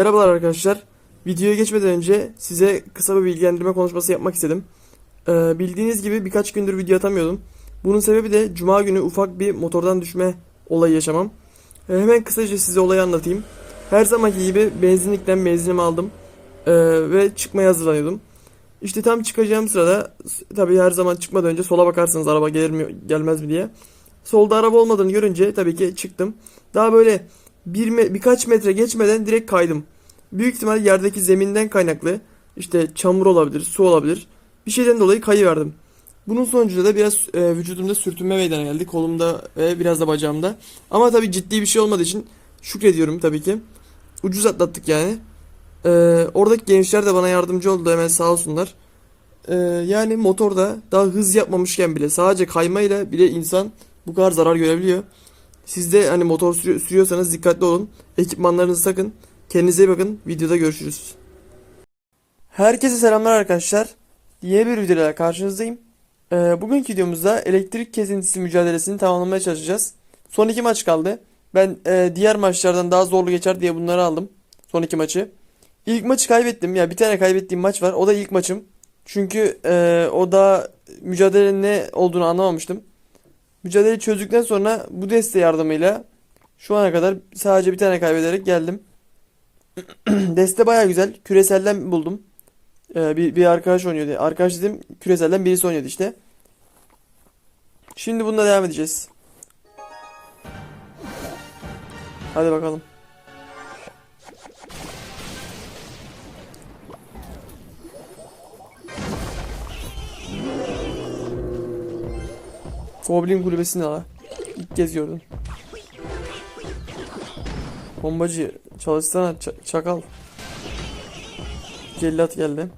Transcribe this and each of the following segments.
Merhabalar arkadaşlar. Videoya geçmeden önce size kısa bir bilgilendirme konuşması yapmak istedim. Ee, bildiğiniz gibi birkaç gündür video atamıyordum. Bunun sebebi de cuma günü ufak bir motordan düşme olayı yaşamam. Ee, hemen kısaca size olayı anlatayım. Her zamanki gibi benzinlikten benzinimi aldım ee, ve çıkmaya hazırlanıyordum. İşte tam çıkacağım sırada tabii her zaman çıkmadan önce sola bakarsınız araba gelir mi gelmez mi diye. Solda araba olmadığını görünce tabii ki çıktım. Daha böyle bir me- birkaç metre geçmeden direkt kaydım. Büyük ihtimal yerdeki zeminden kaynaklı işte çamur olabilir, su olabilir. Bir şeyden dolayı kayıverdim. Bunun sonucunda da biraz e, vücudumda sürtünme meydana geldi. Kolumda ve biraz da bacağımda. Ama tabii ciddi bir şey olmadığı için şükrediyorum tabii ki. Ucuz atlattık yani. E, oradaki gençler de bana yardımcı oldu hemen sağ olsunlar. E, yani motorda daha hız yapmamışken bile sadece kaymayla bile insan bu kadar zarar görebiliyor. Siz de hani motor sürü- sürüyorsanız dikkatli olun. Ekipmanlarınızı takın. Kendinize iyi bakın. Videoda görüşürüz. Herkese selamlar arkadaşlar. Yeni bir videoyla karşınızdayım. Ee, bugünkü videomuzda elektrik kesintisi mücadelesini tamamlamaya çalışacağız. Son iki maç kaldı. Ben e, diğer maçlardan daha zorlu geçer diye bunları aldım. Son iki maçı. İlk maçı kaybettim. Ya bir tane kaybettiğim maç var. O da ilk maçım. Çünkü e, o da mücadelenin ne olduğunu anlamamıştım. Mücadeleyi çözdükten sonra bu deste yardımıyla şu ana kadar sadece bir tane kaybederek geldim. Deste baya güzel. Küreselden buldum. Ee, bir, bir arkadaş oynuyordu. Arkadaş dedim küreselden birisi oynuyordu işte. Şimdi bununla devam edeceğiz. Hadi bakalım. Goblin kulübesini ala. İlk kez gördüm. Bombacı çalışsana çakal. Cellat geldi.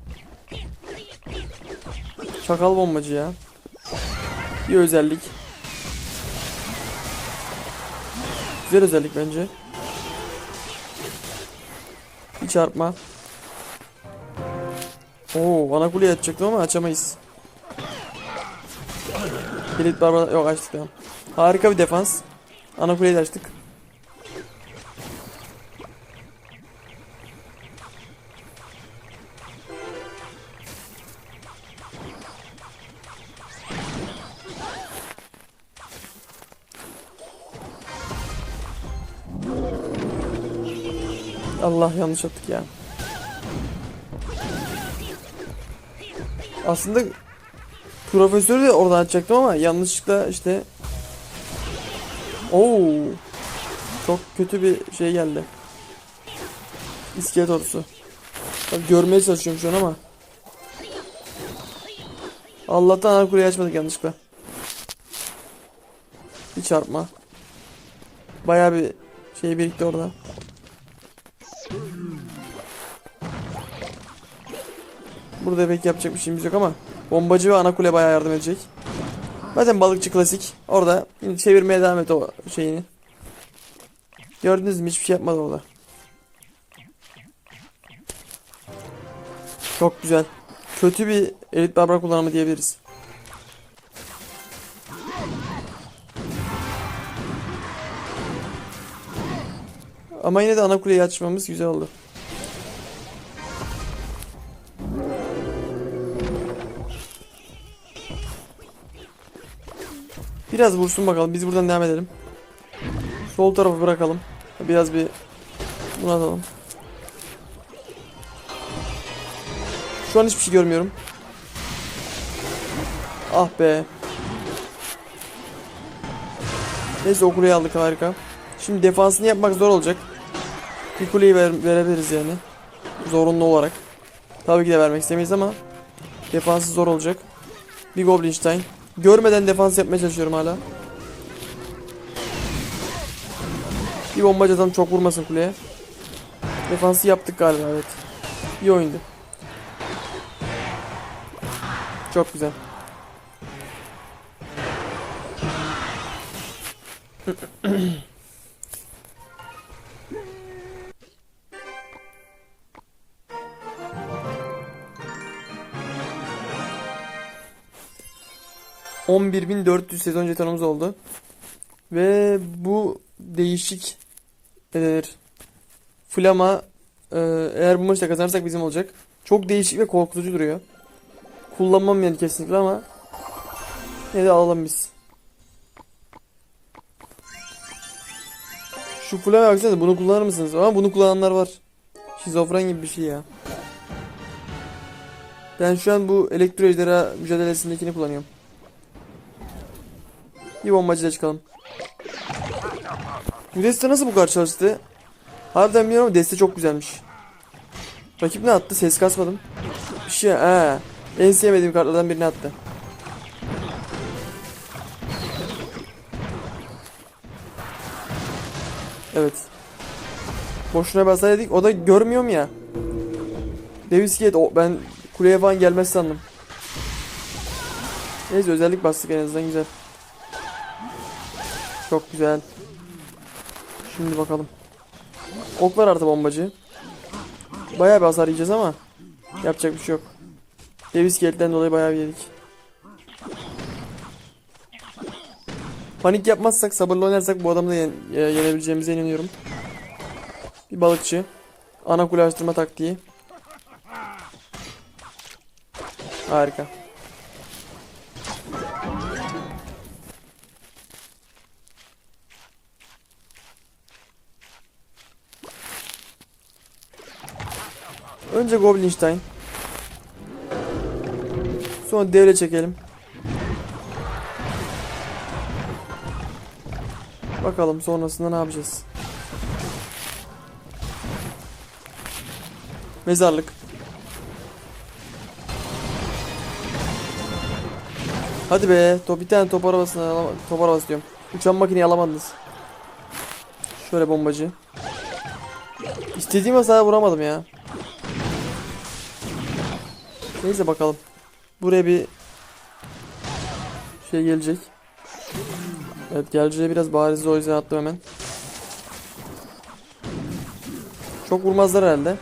Çakal bombacı ya. Bir özellik. Güzel özellik bence. Bir çarpma. Oo, ana kuleye atacaktım ama açamayız. Kilit barbar yok açtık tamam. Harika bir defans. Ana kuleyi açtık. Allah yanlış attık ya. Aslında profesörü de oradan atacaktım ama yanlışlıkla işte Oo. Çok kötü bir şey geldi. İskelet ordusu. Tabii görmeye çalışıyorum şu an ama. Allah'tan ana açmadık yanlışlıkla. Bir çarpma. Bayağı bir şey birikti orada. Burada pek yapacak bir şeyimiz yok ama bombacı ve ana kule bayağı yardım edecek. Zaten balıkçı klasik. Orada yine çevirmeye devam et o şeyini. Gördünüz mü hiçbir şey yapmadı orada. Çok güzel. Kötü bir elit barbar kullanımı diyebiliriz. Ama yine de ana kuleyi açmamız güzel oldu. Biraz vursun bakalım. Biz buradan devam edelim. Sol tarafı bırakalım. Biraz bir bunu atalım. Şu an hiçbir şey görmüyorum. Ah be. Neyse o kuleyi aldık harika. Şimdi defansını yapmak zor olacak. Bir kuleyi ver, verebiliriz yani. Zorunlu olarak. Tabii ki de vermek istemeyiz ama defansı zor olacak. Bir Goblinstein. Görmeden defans yapmaya çalışıyorum hala. Bir bombacı adam çok vurmasın kuleye. Defansı yaptık galiba evet. İyi oyundu. Çok güzel. ...11.400 sezon jetonumuz oldu. Ve bu değişik... ...nedir? Flama eğer bu maçta kazanırsak bizim olacak. Çok değişik ve korkutucu duruyor. Kullanmam yani kesinlikle ama yine de alalım biz. Şu fulana baksanıza bunu kullanır mısınız? Ama bunu kullananlar var. Şizofren gibi bir şey ya. Ben şu an bu elektro ejderha mücadelesindekini kullanıyorum. Bir bombacıyla çıkalım. Bu deste nasıl bu kadar çalıştı? Harbiden bilmiyorum ama deste çok güzelmiş. Rakip ne attı? Ses kasmadım. Bir şey he. En sevmediğim kartlardan birini attı. Evet. Boşuna basaydık. O da görmüyorum ya. Davis Gate. O, ben kuleye falan gelmez sandım. Neyse özellik bastık en azından güzel. Çok güzel. Şimdi bakalım. Ok var artı bombacı. Bayağı bir hasar yiyeceğiz ama yapacak bir şey yok. Davis Gate'den dolayı bayağı bir yedik. Panik yapmazsak, sabırlı oynarsak bu adamı da yen- e, yenebileceğimize inanıyorum. Bir balıkçı. Ana kule açtırma taktiği. Harika. Önce Goblinstein. Sonra devre çekelim. Bakalım sonrasında ne yapacağız. Mezarlık. Hadi be, top bir tane top arabasını top arabası diyorum. Uçan makineyi alamadınız. Şöyle bombacı. İstediğim hasara vuramadım ya. Neyse bakalım. Buraya bir şey gelecek. Evet geleceği biraz bariz o yüzden attım hemen. Çok vurmazlar herhalde.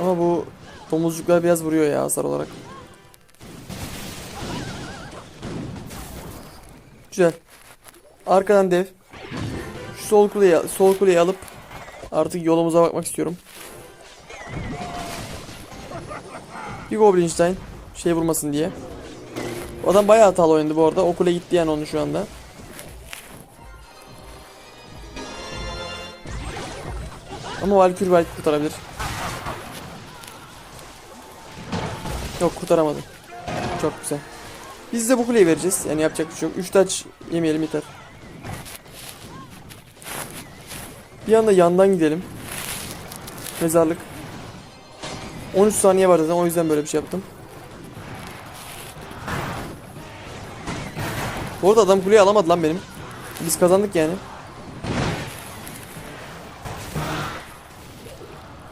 Ama bu domuzcuklar biraz vuruyor ya hasar olarak. Güzel. Arkadan dev. Şu sol kuleyi, sol kuleyi alıp artık yolumuza bakmak istiyorum. Bir Goblinstein şey vurmasın diye. O adam bayağı hatalı oynadı bu arada. O kule gitti yani onun şu anda. Ama Valkyrie belki kurtarabilir. Yok kurtaramadı. Çok güzel. Biz de bu kuleyi vereceğiz. Yani yapacak bir şey yok. 3 taç yemeyelim yeter. Bir anda yandan gidelim. Mezarlık. 13 saniye var zaten o yüzden böyle bir şey yaptım. Bu arada adam kuleyi alamadı lan benim. Biz kazandık yani.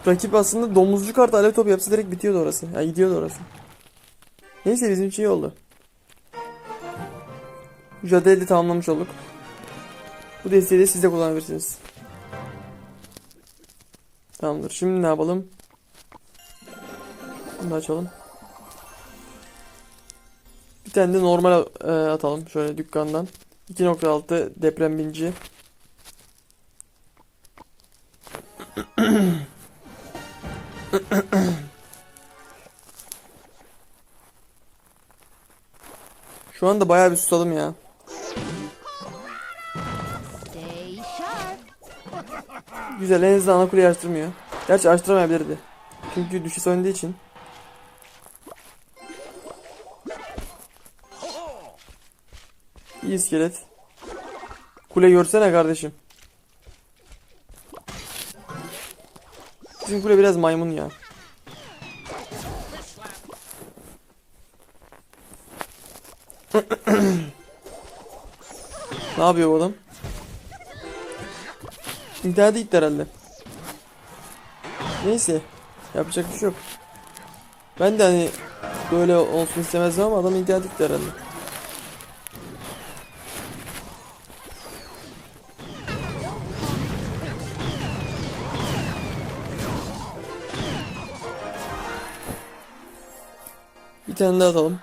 Rakip aslında domuzcu kart alev topu yapsa direkt bitiyordu orası. Ya gidiyordu orası. Neyse bizim için iyi oldu. Mücadeleyi de tamamlamış olduk. Bu desteği de siz de kullanabilirsiniz. Tamamdır. Şimdi ne yapalım? Bunu açalım. Bir tane de normal e, atalım. Şöyle dükkandan. 2.6 deprem binci. Şu anda bayağı bir susadım ya. Güzel en azından ana kuleyi açtırmıyor. Gerçi açtıramayabilirdi. Çünkü düşüş oynadığı için. İyi iskelet. Kule görsene kardeşim. Bizim kule biraz maymun ya. ne yapıyor bu adam? İntihada gitti herhalde. Neyse. Yapacak bir şey yok. Ben de hani böyle olsun istemezdim ama adam intihada gitti herhalde. Tane atalım.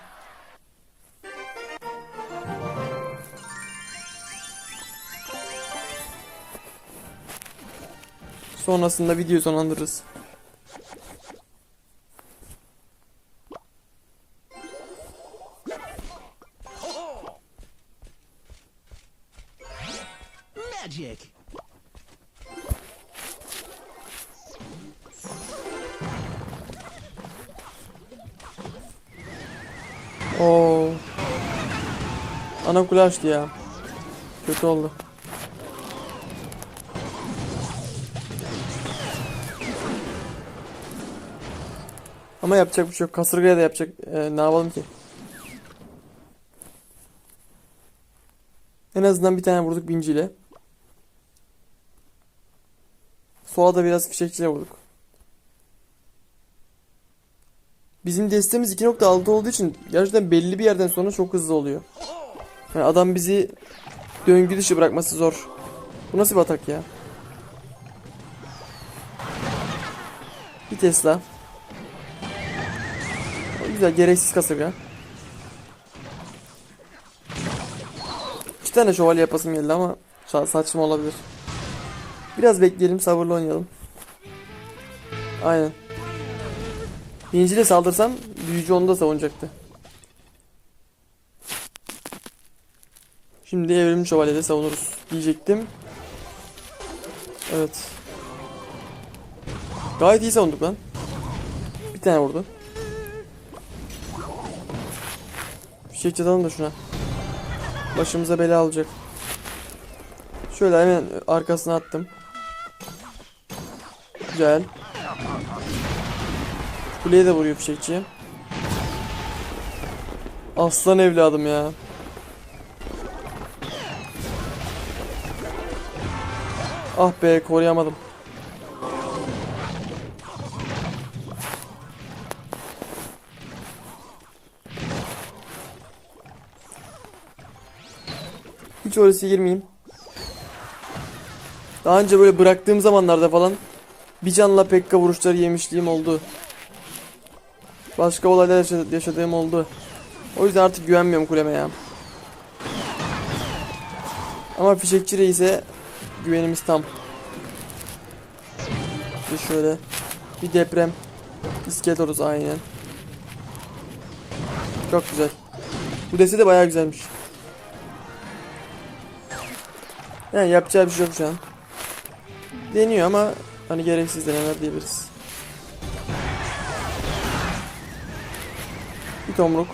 Sonrasında videoyu sonlandırırız. Oo. Ana kule açtı ya. Kötü oldu. Ama yapacak bir şey yok. Kasırgaya da yapacak. e, ne yapalım ki? En azından bir tane vurduk binciyle. Sola da biraz fişekçiyle vurduk. Bizim destemiz 2.6 olduğu için gerçekten belli bir yerden sonra çok hızlı oluyor. Yani adam bizi döngü dışı bırakması zor. Bu nasıl bir atak ya? Bir Tesla. Güzel gereksiz kasırga. İki tane şövalye yapasım geldi ama sa- saçma olabilir. Biraz bekleyelim sabırlı oynayalım. Aynen. Binciyle saldırsam büyücü onu da savunacaktı. Şimdi evrimli şövalyeyle savunuruz diyecektim. Evet. Gayet iyi savunduk lan. Bir tane vurdu. Fişek çatalım da şuna. Başımıza bela alacak. Şöyle hemen arkasına attım. Güzel. Kuleye de vuruyor fişekçi. Aslan evladım ya. Ah be koruyamadım. Hiç orası girmeyeyim. Daha önce böyle bıraktığım zamanlarda falan bir canla pekka vuruşları yemişliğim oldu. Başka olaylar yaşa- yaşadığım oldu. O yüzden artık güvenmiyorum kuleme ya. Ama fişekçi reise güvenimiz tam. Bir şöyle bir deprem. İskeletoruz aynen. Çok güzel. Bu deste de bayağı güzelmiş. Yani yapacağı bir şey yok şu an. Deniyor ama hani gereksiz denemeler diyebiliriz. Tomruk.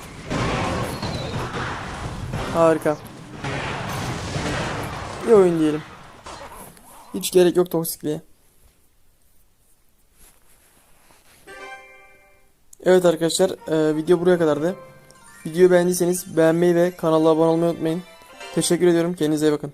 Harika. Bir oyun diyelim. Hiç gerek yok toksikliğe. Evet arkadaşlar e, video buraya kadardı. Videoyu beğendiyseniz beğenmeyi ve kanala abone olmayı unutmayın. Teşekkür ediyorum. Kendinize iyi bakın.